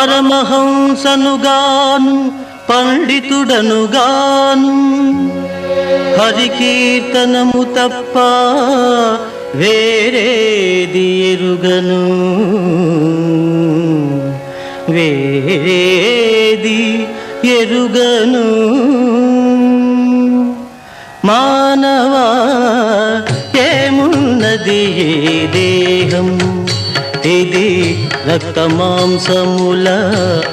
పరమహంసనుగాను పండితుడనుగాను. హరికీర్తనము తప్ప వేరేది ఎరుగను. వేరేది ఎరుగను. మానవా ఏమున్నది ఏ దేహం? ఇది రక్త మాంసముల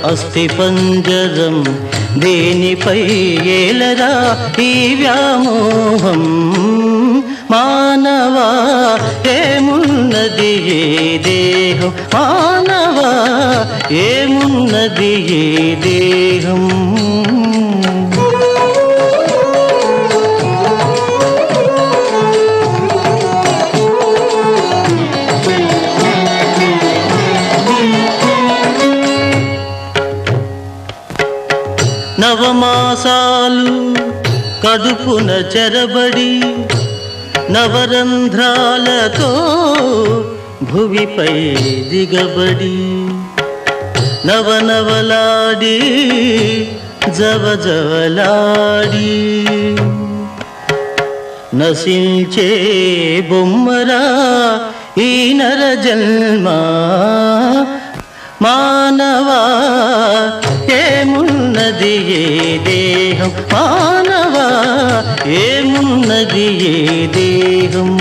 అస్థి పంజరం దేనిపై ఏలరా ఈ వ్యామోహం? మానవా ఏమున్నది ఏ దేహం? మానవా ఏమున్నది ఏ దేహం? నవమాసాలు కడుపున చెరబడి నవరంధ్రాలతో భువిపై దిగబడి నవనవలాడి జవజవలాడి నశించే బొమ్మరా ఈ నర జన్మ మానవా ఏమున్నది ఏ దేహం మానవా ఏమున్నది ఏ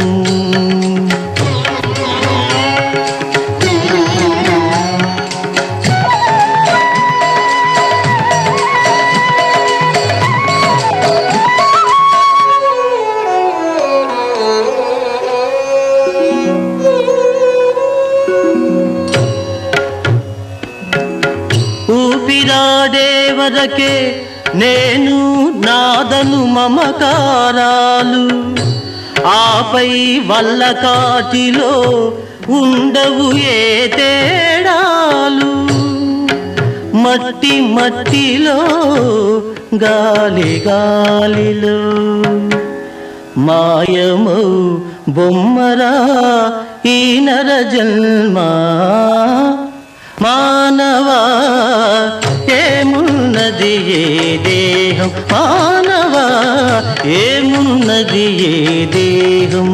వరకే నేను నాదను మమకారాలు. ఆపై వల్ల కాటిలో ఉండవు ఏ తేడాలు. మట్టి మట్టిలో గాలి గాలిలో. మాయము బొమ్మరా ఈ నర జన్మ. మానవా ఏమున్నది ఏ దేహం. మానవా ఏమున్నది ఏ దేహం?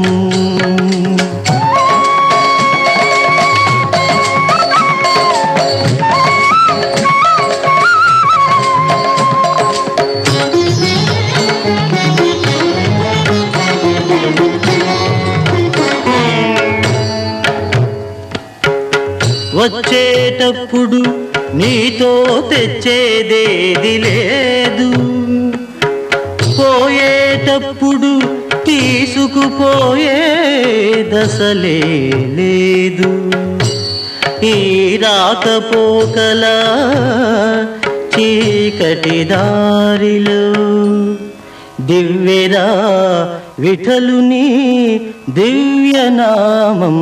వచ్చేటప్పుడు నీతో తెచ్చేదేది లేదు. పోయేటప్పుడు తీసుకుపోయే దశలే లేదు. ఈ రాకపోకల చీకటి దారిలో దివ్యరా విఠలుని దివ్యనామం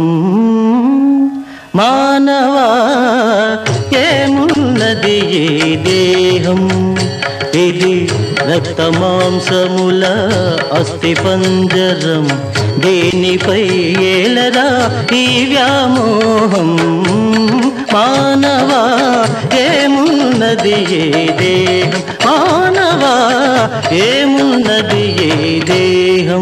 మానవా ఏమున్నది ఏ దేహం? ఇది రక్త మాంసముల అస్థి పంజరం దేనిపై ఏలరా ఈ వ్యామోహం? మానవా ఏమున్నది ఏ దేహం? మానవా ఏమున్నది ఏ దేహం?